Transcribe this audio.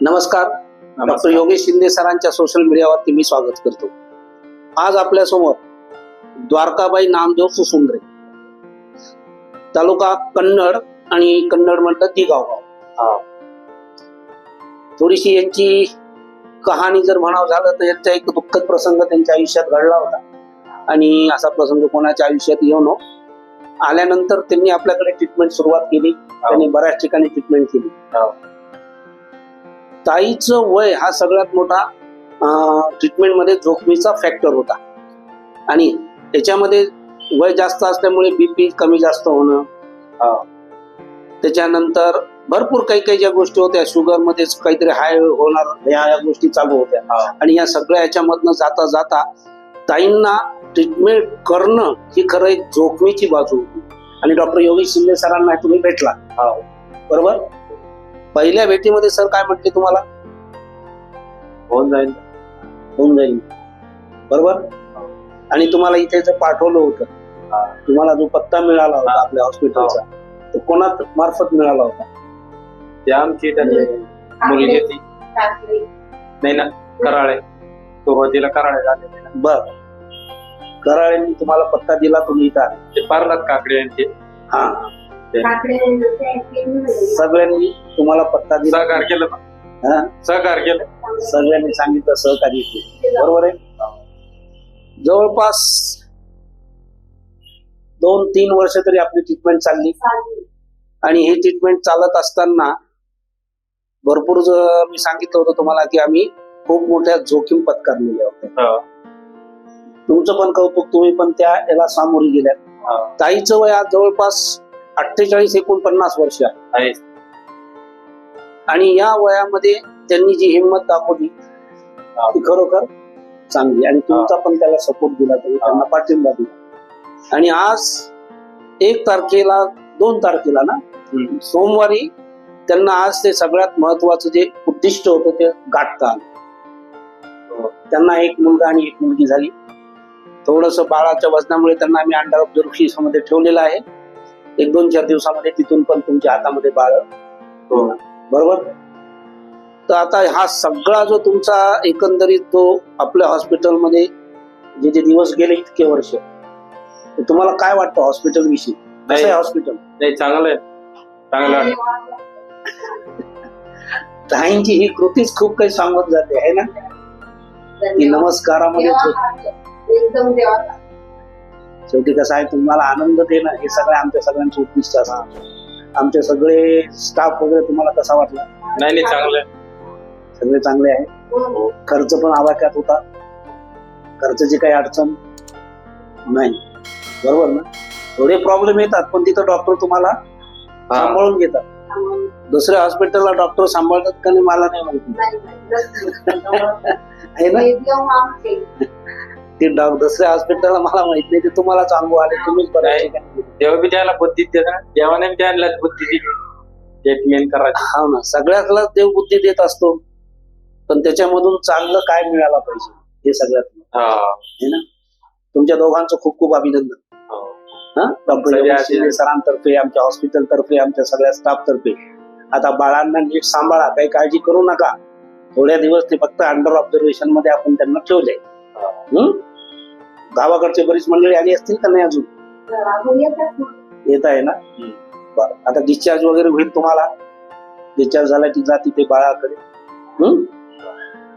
नमस्कार. डॉक्टर योगेश शिंदे सरांच्या सोशल मीडियावरती मी स्वागत करतो. आज आपल्यासमोर द्वारकाबाई नामदेव सुसुंद्रे तालुका कन्नड आणि कन्नड म्हणतात ती गाव थोडीशी यांची कहाणी जर म्हणावं झालं तर यांचा एक दुःखद प्रसंग त्यांच्या आयुष्यात घडला होता. आणि असा प्रसंग कोणाच्या आयुष्यात येऊ नको. आल्यानंतर त्यांनी आपल्याकडे ट्रीटमेंट सुरुवात केली. त्यांनी बऱ्याच ठिकाणी ट्रीटमेंट केली. ताईचं वय हा सगळ्यात मोठा ट्रीटमेंटमध्ये जोखमीचा फॅक्टर होता. आणि त्याच्यामध्ये वय जास्त असल्यामुळे बीपी कमी जास्त होणं त्याच्यानंतर भरपूर काही काही ज्या गोष्टी होत्या शुगर मध्येच काहीतरी हाय होणार ह्या या गोष्टी चालू होत्या. आणि या सगळ्या याच्यामधनं जाता जाता ताईंना ट्रीटमेंट करणं ही खरं एक जोखमीची बाजू होती. आणि डॉक्टर योगेश शिंदे सरांना तुम्ही भेटला बरोबर? पहिल्या भेटीमध्ये सर काय म्हटले तुम्हाला? होऊन जाईल. होऊन जाईल. बरोबर? आणि तुम्हाला इथे जर पाठवलं होतं तुम्हाला जो पत्ता मिळाला होता आपल्या हॉस्पिटलचा तो कोणा मार्फत मिळाला होता? ते आमची त्यांनी मुलगी ती नाही ना कराळे. सुरुवातीला कराळे झाले. ना बर. कराळ्यांनी तुम्हाला पत्ता दिला तुम्ही इथं. ते पारलात काकडे यांचे. हा. सगळ्यांनी तुम्हाला पत्ता दिला. सहकार केलं ना हा? सहकार केलं. सगळ्यांनी सांगितलं सहकार्य केलं. बरोबर आहे? जवळपास दोन तीन वर्ष तरी आपली ट्रीटमेंट चालली. आणि ही ट्रीटमेंट चालत असताना भरपूर ज- मी सांगितलं होतं तुम्हाला की आम्ही खूप मोठ्या जोखीम पत्करलेल्या होत्या. हो. तुमचं पण कौतुक तुम्ही पण त्या याला सामोरी गेल्यात. हो. ताईचं वय आज जवळपास अठ्ठेचाळीस एकोणपन्नास वर्ष आहे. आणि या वयामध्ये त्यांनी जी हिंमत दाखवली ती खरोखर चांगली आणि तुमचा पण त्याला सपोर्ट दिला तुम्ही त्यांना पाठिंबा दिला आणि आज एक तारखेला दोन तारखेला ना. सोमवारी त्यांना आज ते सगळ्यात महत्वाचं जे उद्दिष्ट होतं ते गाठता आलं. त्यांना एक मुलगा आणि एक मुलगी झाली थोडस बाळाच्या वजनामुळे त्यांना आम्ही अंडर ऑब्झर्वेशन ठेवलेलं आहे एक दोन चार दिवसामध्ये तिथून पण तुमच्या हातामध्ये बाळ हो. बरोबर? तर आता हा सगळा जो तुमचा एकंदरीत तो आपल्या हॉस्पिटलमध्ये जे जे दिवस गेले इतके वर्ष तुम्हाला काय वाटतं हॉस्पिटल विषयी कसं. हॉस्पिटल? नाही चांगलं आहे. चांगलं आहे. ताईंची ही कृतीच खूप काही सांगत जाते आहे ना? की नमस्कारामध्ये एकदम शेवटी कसं आहे तुम्हाला आनंद देणं हे सगळं आमच्या सगळ्यांचं उद्दिष्ट असतं. आमचे सगळे स्टाफ वगैरे तुम्हाला कसा वाटला? नाही नाही चांगलं आहे. सगळे चांगले आहे. हो. खर्च पण आवाक्यात होता. खर्चाची काही अडचण नाही. बरोबर ना? थोडे प्रॉब्लेम येतात पण तिथं डॉक्टर तुम्हाला हा. सांभाळून घेतात. दुसऱ्या हॉस्पिटलला डॉक्टर सांभाळतात का नाही मला नाही माहिती. आहे ना? ते डॉ- दुसऱ्या हॉस्पिटलला मला माहीत नाही ते तुम्हालाच अनुभव आले तुम्हीच नाही. बरं देव बी त्याला बुद्धी देवाने बी त्याला बुद्धी दिली. ट्रीटमेंट करायची. हा ना सगळ्यातला देव बुद्धी देत असतो. पण त्याच्यामधून चांगलं काय मिळायला पाहिजे हे सगळ्यात महत्त्वाचं. हा. आहे ना? तुमच्या दोघांचं खूप खूप अभिनंदन. हो. हा? डॉक्टर. शिंदे सरांतर्फे आमच्या हॉस्पिटल तर्फे आमच्या सगळ्या स्टाफ तर्फे. आता बाळांना नीट सांभाळा काही काळजी करू नका. थोड्या दिवस ते फक्त अंडर ऑब्झर्वेशनमध्ये आपण त्यांना ठेवले हम्म? गावाकडचे बरीच मंडळी आली असतील का नाही अजून? येत आहे ना? बरं. आता डिस्चार्ज वगैरे होईल तुम्हाला? डिस्चार्ज झाला की जा तिथे बाळाकडे? हम्म?